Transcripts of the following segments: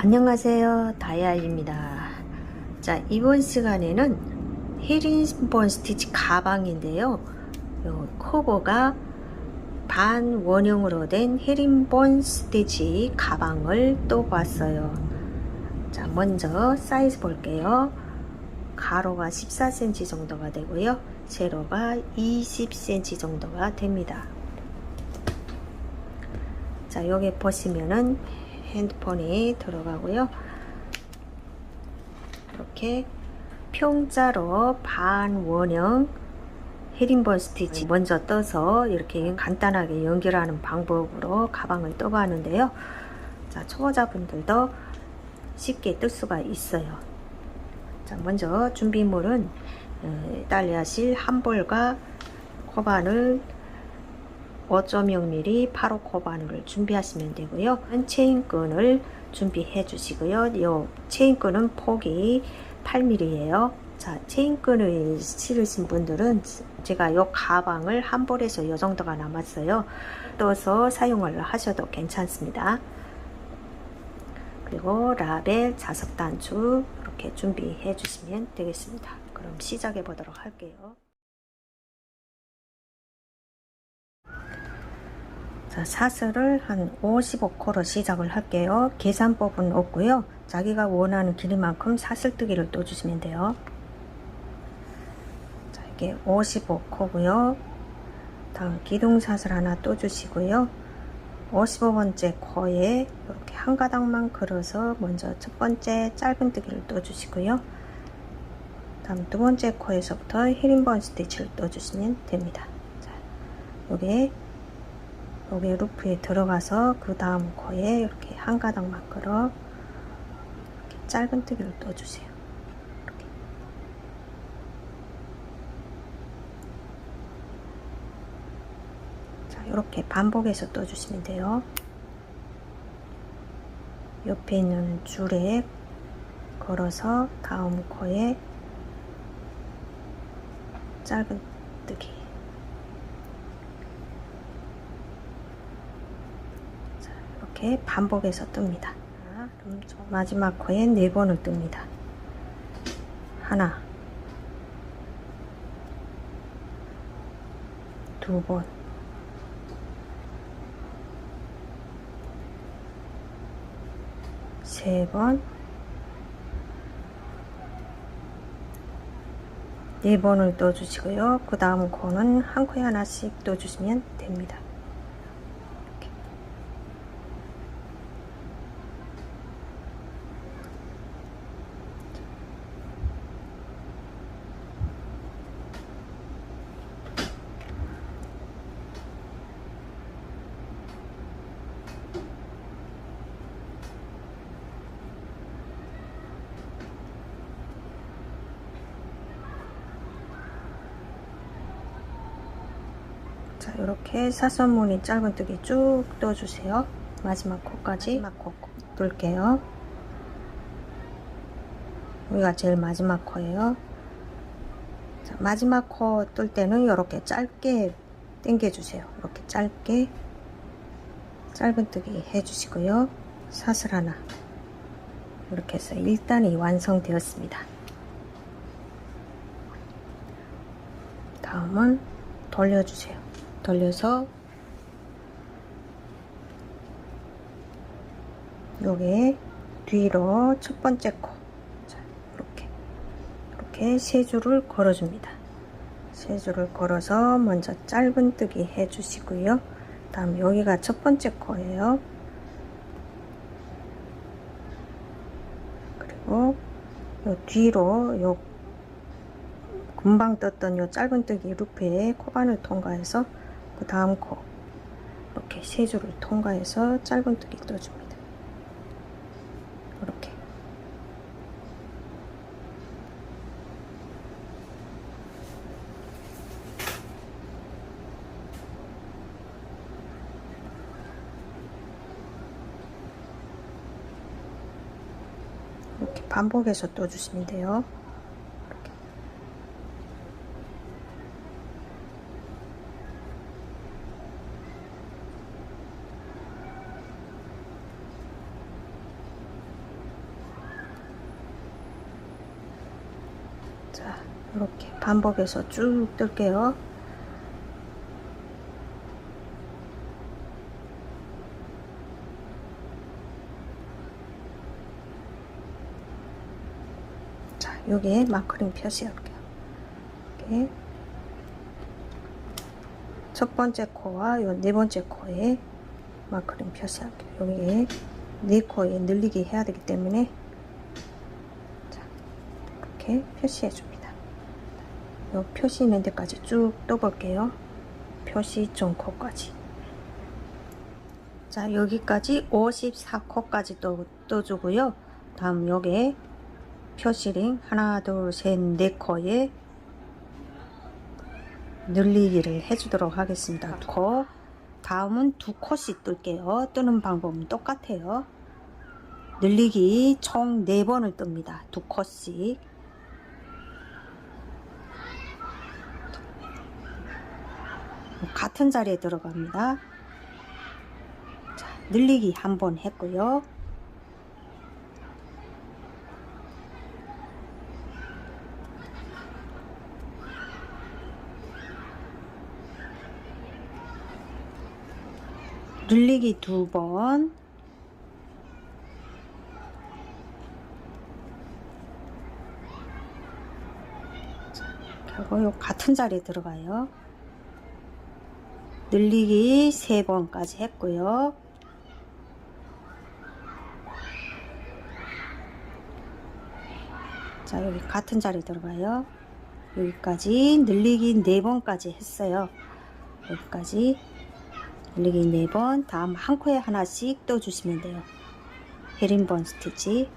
안녕하세요. 다이아입니다. 자 이번 시간에는 헤린본 스티치 가방인데요. 요 커버가 반 원형으로 된 헤린본 스티치 가방을 또 봤어요. 자 먼저 사이즈 볼게요. 가로가 14cm 정도가 되고요. 세로가 20cm 정도가 됩니다. 자 여기 보시면은 핸드폰이 들어가고요. 이렇게 평자로 반원형 헤링본 스티치 먼저 떠서 이렇게 간단하게 연결하는 방법으로 가방을 떠가는데요. 자, 초보자분들도 쉽게 뜰 수가 있어요. 자, 먼저 준비물은 어, 딸려야 실한 볼과 코바늘 5.0mm 8호 코바늘을 준비하시면 되고요. 체인끈을 준비해 주시고요. 요 체인끈은 폭이 8mm예요. 자, 체인끈을 실으신 분들은 제가 요 가방을 한 볼에서 요 정도가 남았어요. 떠서 사용을 하셔도 괜찮습니다. 그리고 라벨, 자석 단추 이렇게 준비해 주시면 되겠습니다. 그럼 시작해 보도록 할게요. 자, 사슬을 한 55코로 시작을 할게요. 계산법은 없고요. 자기가 원하는 길이만큼 사슬뜨기를 떠주시면 돼요. 자, 이게 55코고요. 다음 기둥사슬 하나 떠주시고요. 55번째 코에 이렇게 한 가닥만 걸어서 먼저 첫 번째 짧은뜨기를 떠주시고요. 다음 두 번째 코에서부터 헤링번 스티치를 떠주시면 됩니다. 자, 요게 여기 루프에 들어가서 그 다음 코에 이렇게 한 가닥만 걸어 이렇게 짧은 뜨기를 떠주세요. 이렇게. 자, 이렇게 반복해서 떠주시면 돼요. 옆에 있는 줄에 걸어서 다음 코에 짧은 뜨기 이렇게 반복해서 뜹니다. 그럼 마지막 코에 네 번을 뜹니다. 하나, 두 번, 세 번, 네 번을 떠주시고요. 그 다음 코는 한 코에 하나씩 떠주시면 됩니다. 자 사선무늬 짧은 뜨기 쭉 떠주세요. 마지막 코까지 마지막 코. 뚫게요. 여기가 제일 마지막 코예요. 자, 마지막 코 뚫 때는 이렇게 짧게 당겨 주세요. 이렇게 짧게 짧은뜨기 해주시고요. 사슬 하나. 이렇게 해서 1단이 완성되었습니다. 다음은 돌려주세요 돌려서 요게 뒤로 첫 번째 코 자, 이렇게 이렇게 세 줄을 걸어줍니다. 세 줄을 걸어서 먼저 짧은뜨기 해주시고요. 다음 여기가 첫 번째 코예요. 그리고 요 뒤로 요 금방 떴던 요 짧은뜨기 루프에 코반을 통과해서 그 다음 코 이렇게 세 줄을 통과해서 짧은뜨기 떠줍니다. 이렇게 이렇게 반복해서 떠주시면 돼요. 자, 이렇게 반복해서 쭉 뜰게요. 자, 여기에 마커링 표시할게요. 이렇게 첫 번째 코와 요네 번째 코에 마커링 표시할게요. 여기에 네 코에 늘리기 해야 되기 때문에 자, 이렇게 표시해 줍니다. 요 표시 있는 데까지 쭉 떠볼게요. 표시 전 코까지. 자, 여기까지 54코까지 떠, 떠주고요. 다음 여기에 표시링 하나, 둘, 셋, 네 코에 늘리기를 해주도록 하겠습니다. 코. 다음은 두 컷씩 뜰게요. 뜨는 방법은 똑같아요. 늘리기 총 4번을 뜹니다. 두 컷씩. 같은 자리에 들어갑니다. 자, 늘리기 한 번 했고요. 늘리기 두 번. 요 같은 자리에 들어가요. 늘리기 세 번까지 했고요. 자, 여기 같은 자리에 들어가요. 여기까지 늘리기 네 번까지 했어요. 여기까지 늘리기 4번 다음 한 코에 하나씩 떠주시면 돼요 헤링본 스티치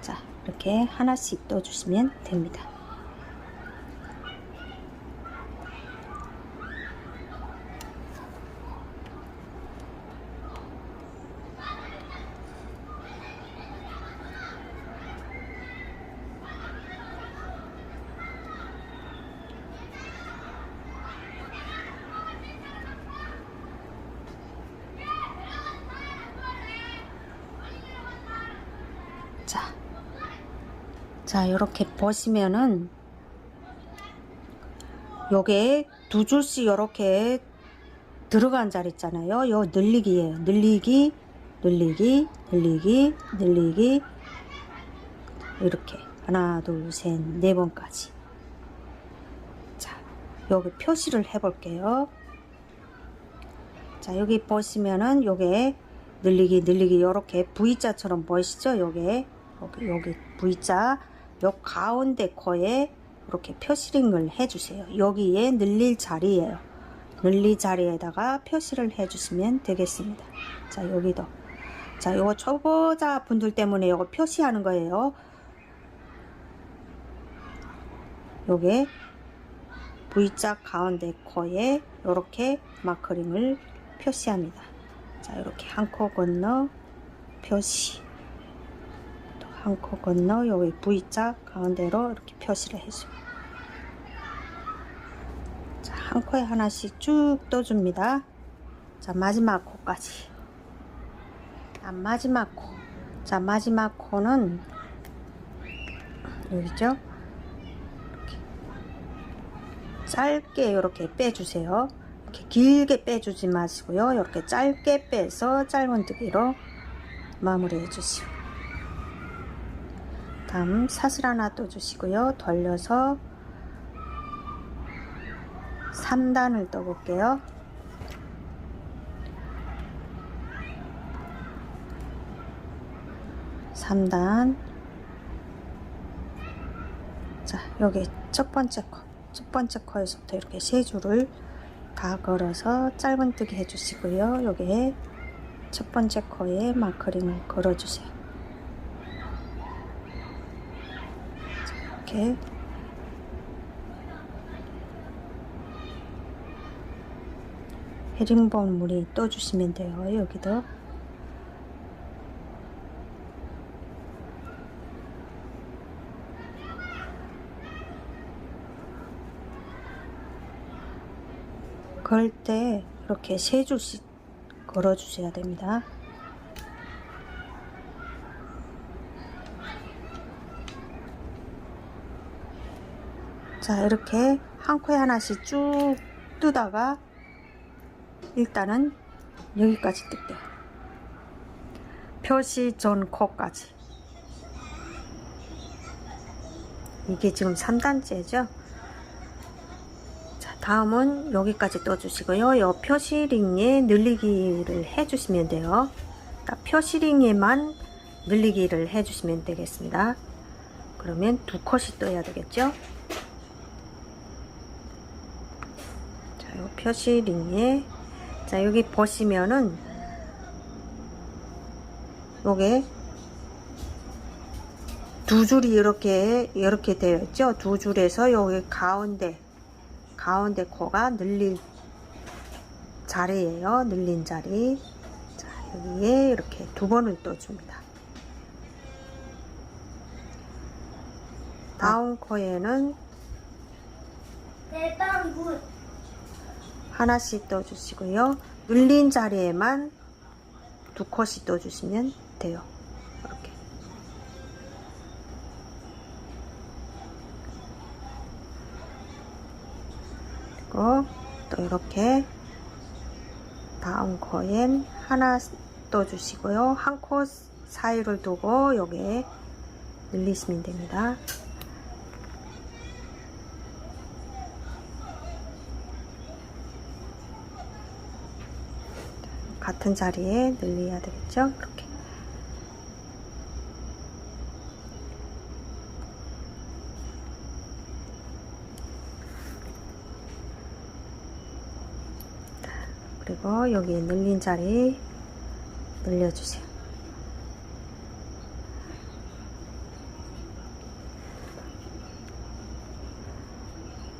자 이렇게 하나씩 떠주시면 됩니다 자 이렇게 보시면은 요게 두 줄씩 이렇게 들어간 자리 있잖아요. 요 늘리기예요. 늘리기, 늘리기, 늘리기, 늘리기 이렇게 하나, 둘, 셋, 네 번까지. 자, 여기 표시를 해 볼게요. 자, 여기 보시면은 요게 늘리기, 늘리기 이렇게 V자처럼 보이시죠? 요게 여기, 여기 V자 요 가운데 코에 이렇게 표시링을 해주세요. 여기에 늘릴 자리에요. 늘릴 자리에다가 표시를 해주시면 되겠습니다. 자 여기도 자 요거 초보자 분들 때문에 요거 표시하는 거예요. 요게 V자 가운데 코에 이렇게 마커링을 표시합니다. 자 이렇게 한 코 건너 표시 한 코 건너 여기 V자 가운데로 이렇게 표시를 해줘. 자, 한 코에 하나씩 쭉 떠줍니다. 자, 마지막 코까지. 자, 마지막 코. 자, 마지막 코는 여기죠? 이렇게 짧게 이렇게 빼주세요. 이렇게 길게 빼주지 마시고요. 이렇게 짧게 빼서 짧은 뜨기로 마무리해 주시고. 다음 사슬 하나 떠주시고요. 돌려서 3단을 떠볼게요. 삼단 자, 여기 첫 번째 코, 첫 번째 코에서부터 이렇게 세 줄을 다 걸어서 짧은뜨기 해주시고요. 여기에 첫 번째 코에 마커링을 걸어주세요. 이렇게 헤링본 무늬 떠주시면 돼요. 여기도 걸 때 이렇게 세 줄씩 걸어 주셔야 됩니다. 자 이렇게 한 코에 하나씩 쭉 뜨다가 일단은 여기까지 뜰게요. 표시 전 코까지. 이게 지금 3단째죠? 자 다음은 여기까지 떠주시고요. 요 표시링에 늘리기를 해주시면 돼요. 딱 표시링에만 늘리기를 해주시면 되겠습니다. 그러면 두 컷이 떠야 되겠죠 자, 요 표시링에 자 여기 보시면은 요게 두 줄이 이렇게 이렇게 되어 있죠? 두 줄에서 여기 가운데 가운데 코가 늘릴 자리예요. 늘린 자리. 자 여기에 이렇게 두 번을 떠 줍니다. 다음 코에는 대방군 하나씩 떠주시고요. 눌린 자리에만 두 컷이 떠주시면 돼요. 이렇게. 그리고 또 이렇게 다음 코엔 하나 떠주시고요. 한코 사이를 두고 여기에 늘리시면 됩니다. 같은 자리에 늘려야 되겠죠? 이렇게. 그리고 여기 늘린 자리 늘려주세요.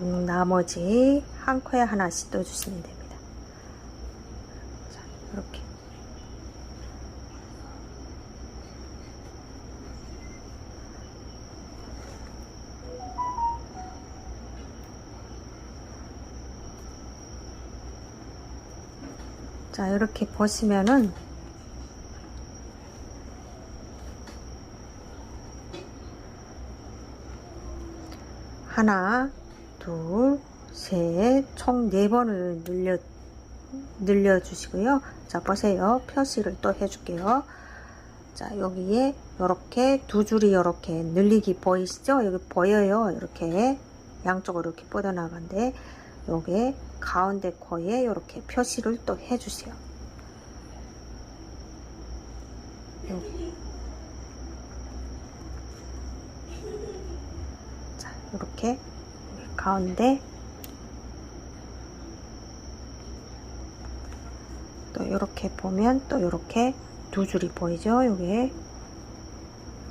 음, 나머지 한 코에 하나씩 떠주시면. 자, 이렇게. 자, 이렇게 보시면은 하나, 둘, 셋, 총네 번을 늘려 늘려 주시고요. 자, 보세요. 표시를 또 해줄게요. 자, 여기에 이렇게 두 줄이 이렇게 늘리기 보이시죠? 여기 보여요. 이렇게 양쪽으로 이렇게 뻗어나간데 여기 가운데 코에 이렇게 표시를 또 해주세요. 자, 이렇게 가운데 이렇게 보면 또 이렇게 두 줄이 보이죠? 여기에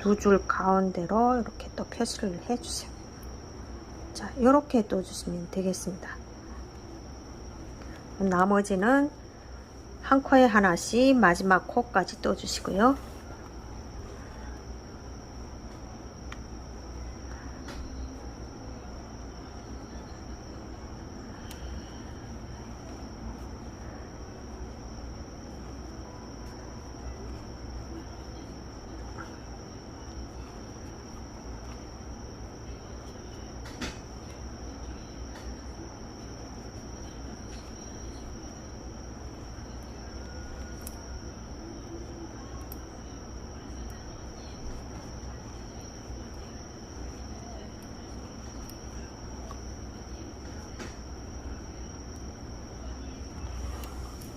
두줄 가운데로 이렇게 또 표시를 해주세요. 자, 이렇게 떠주시면 되겠습니다. 나머지는 한 코에 하나씩 마지막 코까지 떠주시고요.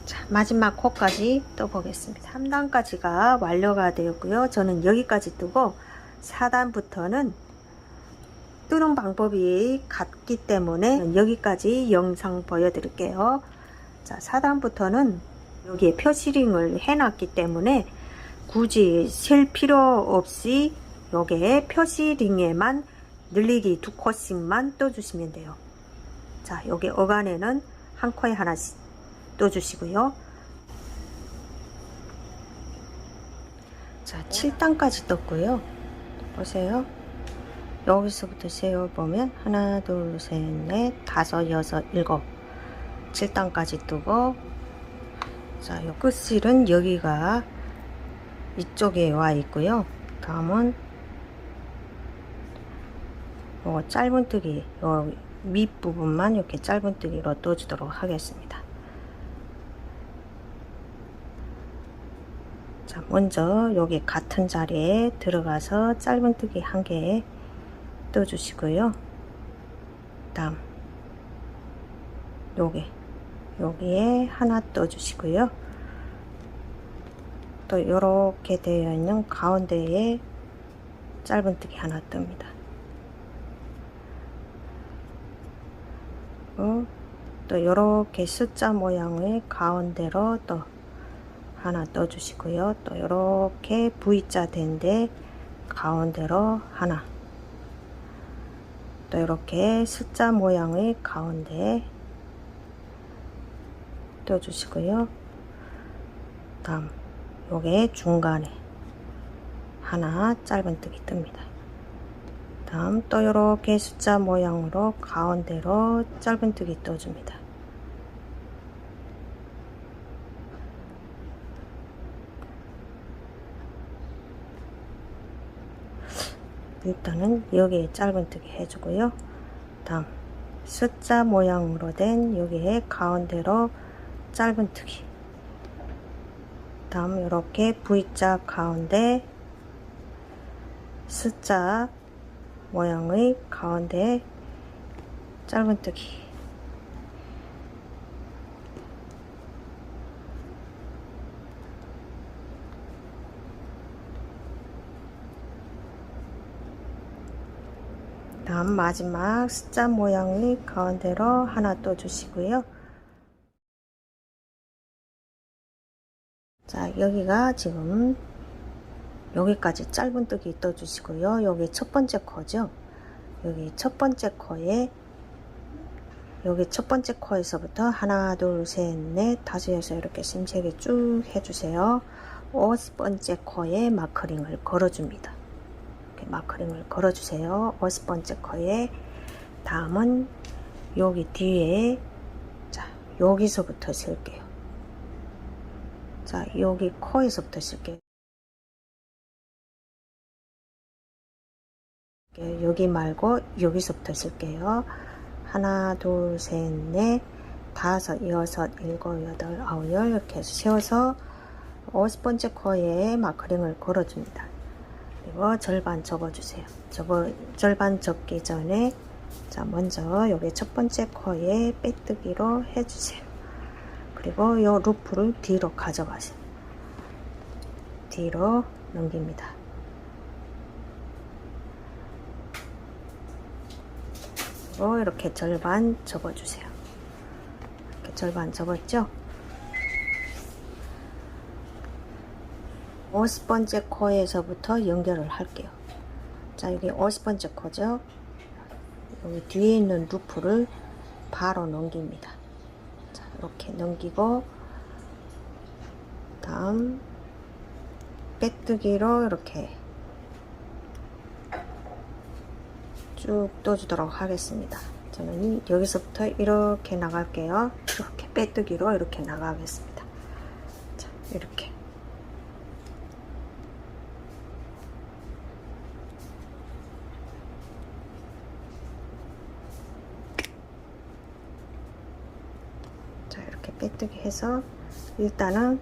자, 마지막 코까지 떠보겠습니다. 3단까지가 완료가 되었고요. 저는 여기까지 뜨고 4단부터는 뜨는 방법이 같기 때문에 여기까지 영상 보여드릴게요. 자, 4단부터는 여기에 표시링을 해놨기 때문에 굳이 셀 필요 없이 여기에 표시링에만 늘리기 두 컷씩만 떠주시면 돼요. 자, 여기 어간에는 한 코에 하나씩 떠주시고요. 자, 7단까지 떴고요. 보세요. 여기서부터 세어보면 하나, 둘, 셋, 넷, 다섯, 여섯, 일곱 7단까지 뜨고 자, 요 끝실은 여기가 이쪽에 와 있고요. 다음은 짧은뜨기 요 밑부분만 이렇게 짧은뜨기로 떠주도록 하겠습니다. 자, 먼저 여기 같은 자리에 들어가서 짧은뜨기 한 개 떠주시고요. 다음 여기 여기에 하나 떠주시고요. 또 이렇게 되어 있는 가운데에 짧은뜨기 하나 뜹니다. 어, 또 이렇게 숫자 모양의 가운데로 또 하나 떠주시고요. 또 이렇게 V자 된데 가운데로 하나 또 이렇게 숫자 모양의 가운데 떠주시고요. 다음 요게 중간에 하나 짧은뜨기 뜹니다. 다음 또 이렇게 숫자 모양으로 가운데로 짧은뜨기 떠줍니다. 일단은 여기에 짧은뜨기 해주고요. 다음 숫자 모양으로 된 여기에 가운데로 짧은뜨기 다음 이렇게 V자 가운데 숫자 모양의 가운데 짧은뜨기 다음 마지막 숫자 모양의 가운데로 하나 또 주시고요. 자, 여기가 지금 여기까지 짧은뜨기 떠주시고요. 여기 첫 번째 코죠. 여기 첫 번째 코에 여기 첫 번째 코에서부터 하나, 둘, 셋, 넷, 다섯, 여섯 이렇게 심세게 쭉 해주세요. 오십 번째 코에 마커링을 걸어줍니다. 마커링을 걸어주세요. 오십 번째 코에 다음은 여기 뒤에 자 여기서부터 쓸게요. 자 여기 코에서부터 쓸게요. 여기 말고 여기서부터 쓸게요. 하나, 둘, 셋, 넷, 다섯, 여섯, 일곱, 여덟, 아홉, 열 이렇게 해서 세워서 50번째 코에 마커링을 걸어줍니다. 그리고 절반 접어주세요. 접어, 절반 접기 전에 자 먼저 여기 첫 번째 코에 빼뜨기로 해주세요. 그리고 이 루프를 뒤로 가져가세요. 뒤로 넘깁니다. 그리고 이렇게 절반 접어주세요. 이렇게 절반 접었죠? 50번째 코에서부터 연결을 할게요. 자, 여기 50번째 코죠? 여기 뒤에 있는 루프를 바로 넘깁니다. 자, 이렇게 넘기고, 다음, 빼뜨기로 이렇게 쭉 떠주도록 하겠습니다. 저는 여기서부터 이렇게 나갈게요. 이렇게 빼뜨기로 이렇게 나가겠습니다. 자, 이렇게. 자, 이렇게 빼뜨기 해서 일단은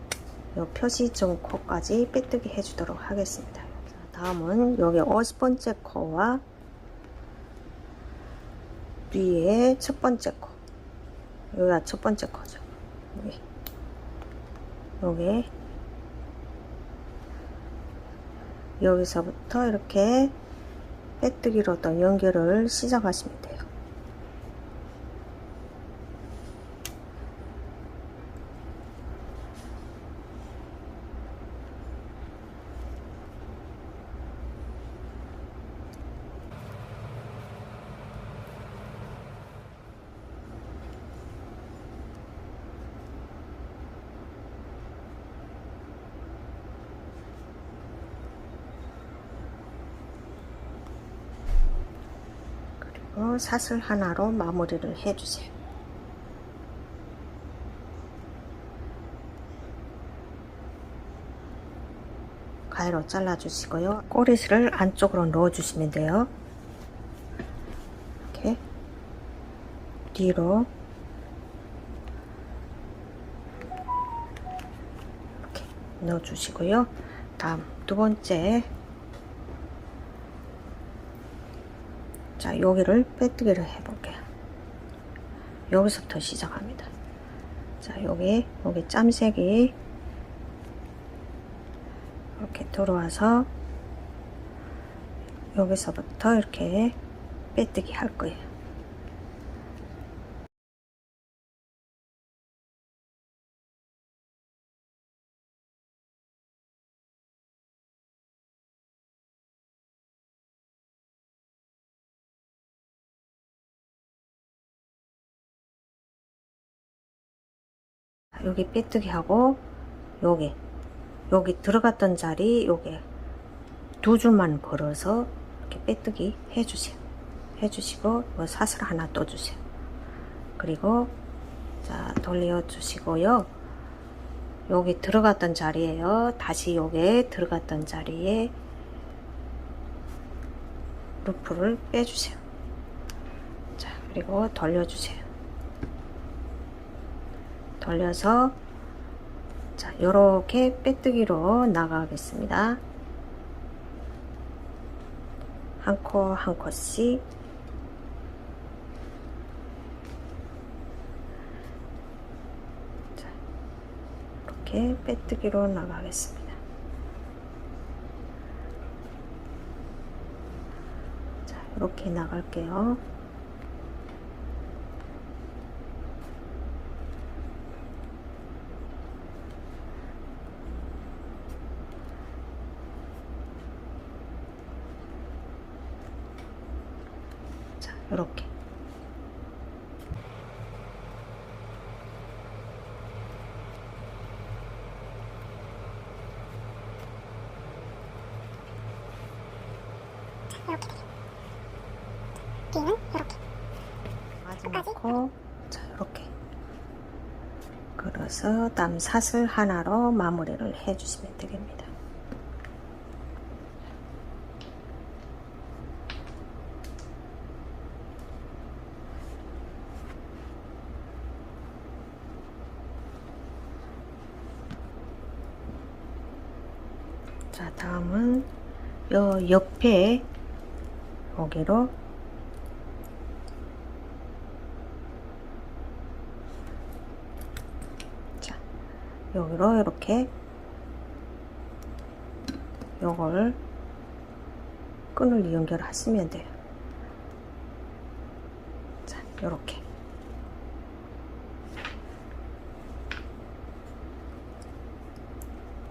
요 표시점 코까지 빼뜨기 해주도록 하겠습니다. 자, 다음은 여기 50번째 코와 뒤에 첫 번째 코 여기가 첫 번째 코죠. 여기 여기. 여기서부터 이렇게 빼뜨기로 또 연결을 시작하시면 돼요 사슬 하나로 마무리를 해주세요. 가위로 잘라주시고요. 꼬리실을 안쪽으로 넣어주시면 돼요. 뒤로. 이렇게 넣어주시고요. 다음 두 번째 자 여기를 빼뜨기를 해볼게요. 여기서부터 시작합니다. 자 여기 여기 짬색이 이렇게 들어와서 여기서부터 이렇게 빼뜨기 할 거예요. 여기 빼뜨기 하고 여기 여기 들어갔던 자리 여기 두 줄만 걸어서 이렇게 빼뜨기 해주세요. 해주시고 뭐 사슬 하나 떠주세요. 그리고 자 돌려 주시고요. 여기 들어갔던 자리에요. 다시 여기에 들어갔던 자리에 루프를 빼주세요. 자 그리고 돌려주세요. 돌려서 자 이렇게 빼뜨기로 나가겠습니다. 한 코 한 코씩 자, 이렇게 빼뜨기로 나가겠습니다. 자, 이렇게 나갈게요. 자, 이렇게. 이렇게. 뒤는 이렇게. 마지막 코, 자, 이렇게. 그래서 땀 사슬 하나로 마무리를 해주시면 되겠습니다. 자, 다음은 요 옆에 여기로 자, 여기로 이렇게 요걸 끈을 연결하시면 돼요. 자, 요렇게.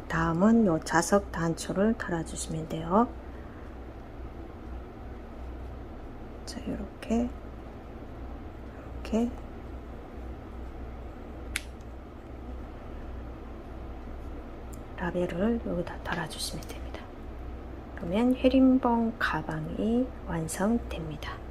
다음은 요 자석 단추를 달아주시면 돼요. 자, 요렇게, 이렇게. 라벨을 여기다 달아주시면 됩니다. 그러면 헤린봉 가방이 완성됩니다.